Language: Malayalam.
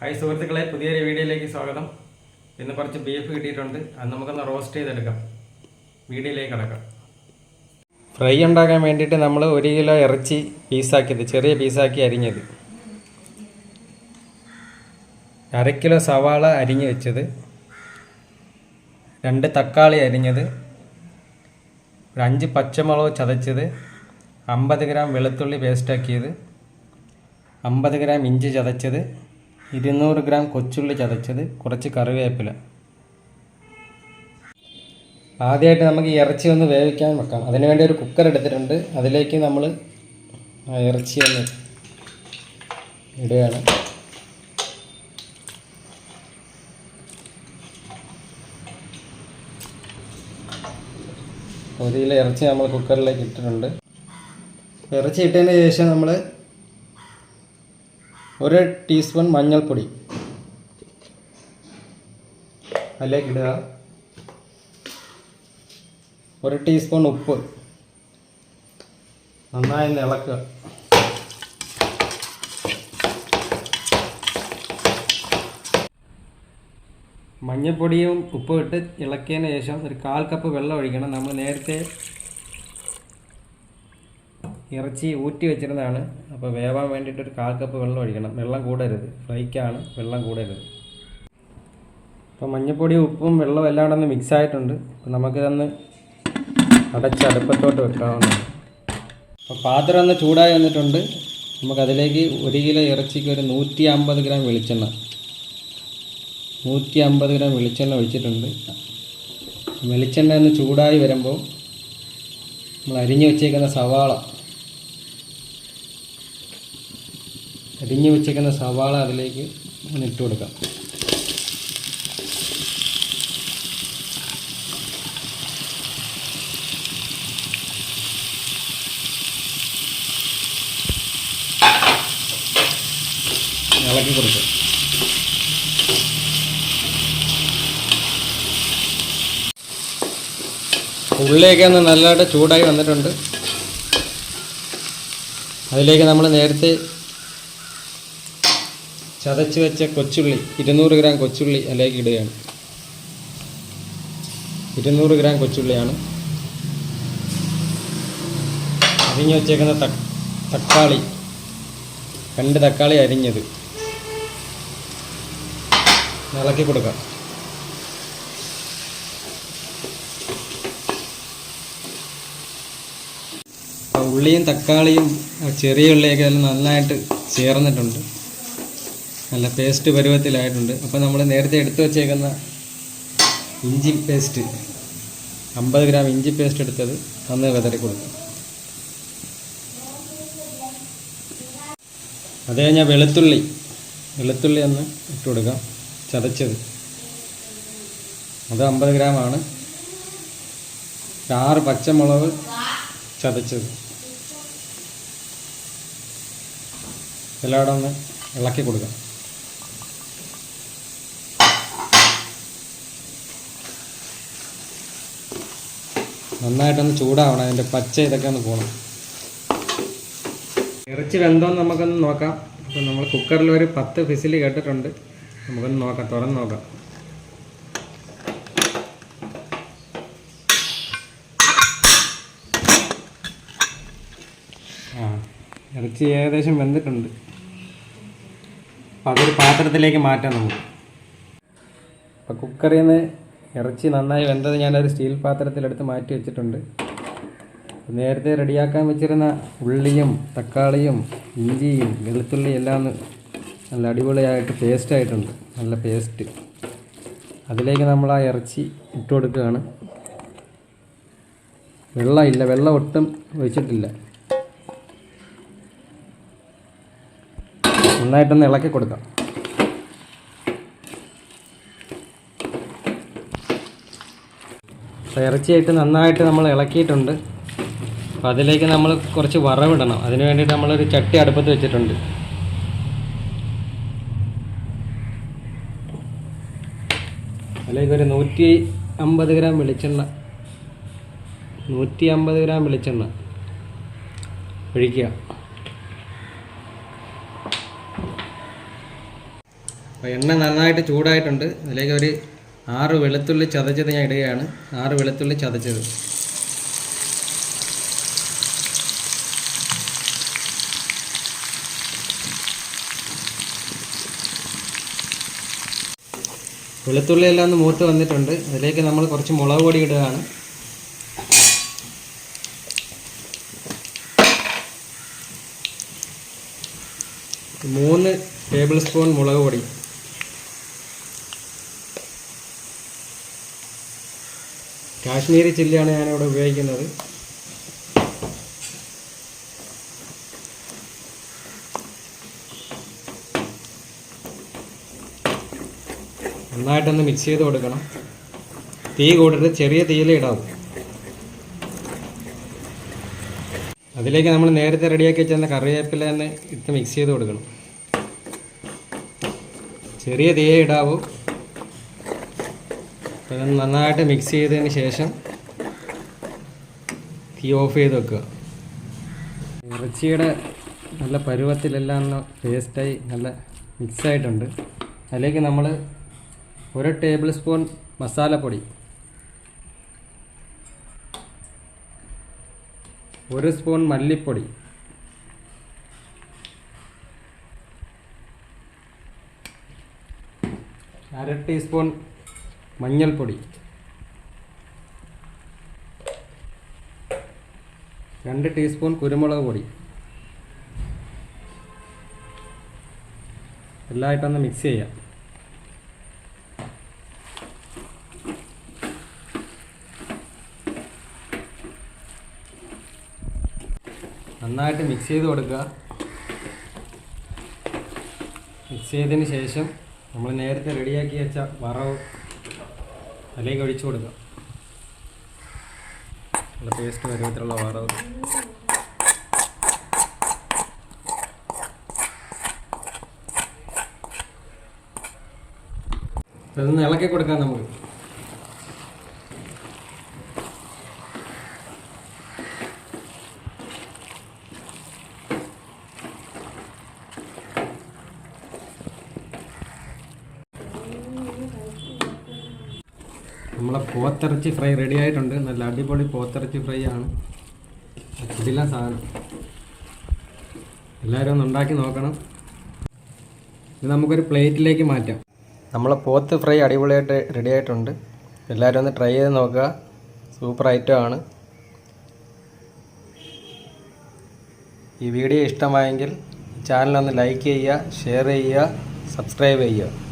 ഹായ് സുഹൃത്തുക്കളെ പുതിയൊരു വീഡിയോയിലേക്ക് സ്വാഗതം. ഇന്ന് കുറച്ച് ബീഫ് കിട്ടിയിട്ടുണ്ട്. അത് നമുക്കൊന്ന് റോസ്റ്റ് ചെയ്തെടുക്കാം. വീഡിയോയിലേക്ക് കിടക്കാം. ഫ്രൈ ഉണ്ടാക്കാൻ വേണ്ടിയിട്ട് നമ്മൾ ഒരു കിലോ ഇറച്ചി പീസാക്കിയത് ചെറിയ പീസാക്കി അരിഞ്ഞത്. അര കിലോ സവാള അരിഞ്ഞ് വെച്ചത്. രണ്ട് തക്കാളി അരിഞ്ഞത്. ഒരു അഞ്ച് പച്ചമുളക് ചതച്ചത്. അമ്പത് ഗ്രാം വെളുത്തുള്ളി പേസ്റ്റാക്കിയത് അമ്പത് ഗ്രാം ഇഞ്ചി ചതച്ചത്. ഇരുന്നൂറ് ഗ്രാം കൊച്ചുള്ളി ചതച്ചത് കുറച്ച് കറിവേപ്പില. ആദ്യമായിട്ട് നമുക്ക് ഇറച്ചി ഒന്ന് വേവിക്കാൻ വെക്കാം. അതിനുവേണ്ടി ഒരു കുക്കർ എടുത്തിട്ടുണ്ട്. അതിലേക്ക് നമ്മൾ ഇറച്ചി ഒന്ന് ഇടുകയാണ്. ഒരു ഇറച്ചി നമ്മൾ കുക്കറിലേക്ക് ഇട്ടിട്ടുണ്ട്. ഇറച്ചി ഇട്ടതിന് ശേഷം നമ്മൾ ഒരു ടീസ്പൂൺ മഞ്ഞൾപ്പൊടി. അതിലേക്ക് ഇടുക. ഒരു ടീസ്പൂൺ ഉപ്പ്. നന്നായി ഇളക്കുക. മഞ്ഞൾപ്പൊടിയും ഉപ്പും ഇട്ട് ഇളക്കിയതിന് ശേഷം ഒരു കാൽ കപ്പ് വെള്ളം ഒഴിക്കണം. നമ്മൾ നേരത്തെ ഇറച്ചി ഊറ്റി വെച്ചിരുന്നതാണ്. അപ്പോൾ വേവാൻ വേണ്ടിയിട്ട് ഒരു കാൽ കപ്പ് വെള്ളം ഒഴിക്കണം. വെള്ളം കൂടരുത്. ഫ്രൈക്കാണ് വെള്ളം കൂടരുത്. അപ്പോൾ മഞ്ഞപ്പൊടി ഉപ്പും വെള്ളവും എല്ലാം കൂടെ ഒന്ന് മിക്സ് ആയിട്ടുണ്ട്. അപ്പോൾ നമുക്കിതൊന്ന് അടച്ച് അടുപ്പത്തോട്ട് വെക്കാവുന്നതാണ്. അപ്പോൾ പാത്രം ഒന്ന് ചൂടായി വന്നിട്ടുണ്ട്. നമുക്കതിലേക്ക് ഒരു കിലോ ഇറച്ചിക്ക് ഒരു നൂറ്റി അമ്പത് ഗ്രാം വെളിച്ചെണ്ണ. നൂറ്റി അമ്പത് ഗ്രാം വെളിച്ചെണ്ണ ഒഴിച്ചിട്ടുണ്ട്. വെളിച്ചെണ്ണ ഒന്ന് ചൂടായി വരുമ്പോൾ നമ്മൾ അരിഞ്ഞു വെച്ചേക്കുന്ന സവാള അരിഞ്ഞു വെച്ചേക്കുന്ന സവാള അതിലേക്ക് ഇട്ട് കൊടുക്കാം. ഇളക്കി കൊടുക്കാം. ഉള്ളിയൊക്കെ ഒന്ന് നല്ലതായിട്ട് ചൂടായി വന്നിട്ടുണ്ട്. അതിലേക്ക് നമ്മൾ നേരത്തെ ചതച്ച് വെച്ച കൊച്ചുള്ളി ഇരുന്നൂറ് ഗ്രാം കൊച്ചുള്ളി അതിലേക്ക് ഇടുകയാണ്. ഇരുന്നൂറ് ഗ്രാം കൊച്ചുള്ളിയാണ്. അരിഞ്ഞ് വെച്ചേക്കുന്ന തക്കാളി രണ്ട് തക്കാളി അരിഞ്ഞത് ഇളക്കി കൊടുക്കാം. ഉള്ളിയും തക്കാളിയും ചെറിയ ഉള്ളിയൊക്കെ നന്നായിട്ട് ചേർന്നിട്ടുണ്ട്. നല്ല പേസ്റ്റ് പരുവത്തിലായിട്ടുണ്ട്. അപ്പോൾ നമ്മൾ നേരത്തെ എടുത്തു വച്ചേക്കുന്ന ഇഞ്ചി പേസ്റ്റ് അമ്പത് ഗ്രാം ഇഞ്ചി പേസ്റ്റ് എടുത്തത് അന്ന് വിതറി കൊടുക്കും. അത് കഴിഞ്ഞാൽ വെളുത്തുള്ളി വെളുത്തുള്ളി ഒന്ന് ഇട്ട് കൊടുക്കാം. ചതച്ചത്. അത് അമ്പത് ഗ്രാമാണ് ആറ് പച്ചമുളക് ചതച്ചത്. എല്ലാവിടെ ഒന്ന് ഇളക്കി കൊടുക്കാം. നന്നായിട്ടൊന്ന് ചൂടാവണം അതിന്റെ പച്ച ഇതൊക്കെ ഒന്ന് പോകണം ഇറച്ചി വെന്തോന്ന് നമുക്കൊന്ന് നോക്കാം. അപ്പോൾ നമ്മൾ കുക്കറിൽ ഒരു പത്ത് ഫിസിൽ കേട്ടിട്ടുണ്ട്. നമുക്കൊന്ന് നോക്കാം തുറന്ന് നോക്കാം. ആ ഇറച്ചി ഏകദേശം വെന്തിട്ടുണ്ട്. അപ്പോൾ അതൊരു പാത്രത്തിലേക്ക് മാറ്റാം നമുക്ക്. അപ്പോൾ കുക്കറിൽ നിന്ന് ഇറച്ചി നന്നായി വെന്തത് ഞാനൊരു സ്റ്റീൽ പാത്രത്തിലെടുത്ത് മാറ്റി വെച്ചിട്ടുണ്ട്. നേരത്തെ റെഡിയാക്കാൻ വെച്ചിരുന്ന ഉള്ളിയും തക്കാളിയും ഇഞ്ചിയും വെളുത്തുള്ളിയും എല്ലാം നല്ല അടിപൊളിയായിട്ട് പേസ്റ്റ് ആയിട്ടുണ്ട്. നല്ല പേസ്റ്റ് അതിലേക്ക് നമ്മൾ ആ ഇറച്ചി ഇട്ട് കൊടുക്കുകയാണ്. വെള്ളമില്ല വെള്ളം ഒട്ടും ഒഴിച്ചിട്ടില്ല. നന്നായിട്ടൊന്ന് ഇളക്കി കൊടുക്കാം. ഇറച്ചിയായിട്ട് നന്നായിട്ട് നമ്മൾ ഇളക്കിയിട്ടുണ്ട്. അപ്പോൾ അതിലേക്ക് നമ്മൾ കുറച്ച് വറവിടണം. അതിന് വേണ്ടിയിട്ട് നമ്മളൊരു ചട്ടി അടുപ്പത്ത് വെച്ചിട്ടുണ്ട്. അതിലേക്ക് ഒരു നൂറ്റി അമ്പത് ഗ്രാം വെളിച്ചെണ്ണ നൂറ്റി അമ്പത് ഗ്രാം വെളിച്ചെണ്ണ ഒഴിക്കുക. അപ്പോൾ എണ്ണ നന്നായിട്ട് ചൂടായിട്ടുണ്ട്. അതിലേക്ക് ഒരു ആറ് വെളുത്തുള്ളി ചതച്ചത് ഞാൻ ഇടുകയാണ്. ആറ് വെളുത്തുള്ളി ചതച്ചത്. വെളുത്തുള്ളി എല്ലാം ഒന്ന് മൂത്ത് വന്നിട്ടുണ്ട്. അതിലേക്ക് നമ്മൾ കുറച്ച് മുളക് പൊടി ഇടുകയാണ്. മൂന്ന് ടേബിൾ സ്പൂൺ മുളക് പൊടി. കാശ്മീരി ചില്ലിയാണ് ഞാനിവിടെ ഉപയോഗിക്കുന്നത്. നന്നായിട്ടൊന്ന് മിക്സ് ചെയ്ത് കൊടുക്കണം. തീ കൂട്ടിട്ട് ചെറിയ തീയിൽ ഇടാവും. അതിലേക്ക് നമ്മൾ നേരത്തെ റെഡിയാക്കി വെച്ചിരുന്ന കറിവേപ്പില തന്നെ ഇട്ട് മിക്സ് ചെയ്ത് കൊടുക്കണം. ചെറിയ തീയെ ഇടാവൂ. അപ്പോൾ ഇത് നന്നായിട്ട് മിക്സ് ചെയ്തതിന് ശേഷം തീ ഓഫ് ചെയ്ത് വെക്കുക. ഇറച്ചിയുടെ നല്ല പരുവത്തിലെല്ലാം ഒന്ന് പേസ്റ്റായി നല്ല മിക്സ് ആയിട്ടുണ്ട്. അതിലേക്ക് നമ്മൾ ഒരു ടേബിൾ സ്പൂൺ മസാലപ്പൊടി ഒരു സ്പൂൺ മല്ലിപ്പൊടി അര ടീസ്പൂൺ മഞ്ഞൾപ്പൊടി. രണ്ട് ടീസ്പൂൺ കുരുമുളക് പൊടി. എല്ലായിട്ടൊന്ന് മിക്സ് ചെയ്യാം. നന്നായിട്ട് മിക്സ് ചെയ്ത് കൊടുക്കുക. മിക്സ് ചെയ്തതിന് ശേഷം നമ്മൾ നേരത്തെ റെഡിയാക്കി വെച്ച വറവ് അതിലേക്ക് ഒഴിച്ചു കൊടുക്കുക നല്ല പേസ്റ്റ് പരുവത്തിലുള്ള വറവ് ഇതൊന്ന് ഇളക്കി കൊടുക്കാം നമുക്ക്. നമ്മളെ പോത്തിറച്ചി ഫ്രൈ റെഡി ആയിട്ടുണ്ട്. നല്ല അടിപൊളി പോത്തിറച്ചി ഫ്രൈ ആണ്. ഇതില്ല സാധനം. എല്ലാവരും ഒന്ന് ഉണ്ടാക്കി നോക്കണം. ഇത് നമുക്കൊരു പ്ലേറ്റിലേക്ക് മാറ്റാം. നമ്മളെ പോത്ത് ഫ്രൈ അടിപൊളിയായിട്ട് റെഡി ആയിട്ടുണ്ട്. എല്ലാവരും ഒന്ന് ട്രൈ ചെയ്ത് നോക്കുക. സൂപ്പർ ഐറ്റം ആണ്. ഈ വീഡിയോ ഇഷ്ടമായെങ്കിൽ ചാനലൊന്ന് ലൈക്ക് ചെയ്യുക ഷെയർ ചെയ്യുക സബ്സ്ക്രൈബ് ചെയ്യുക.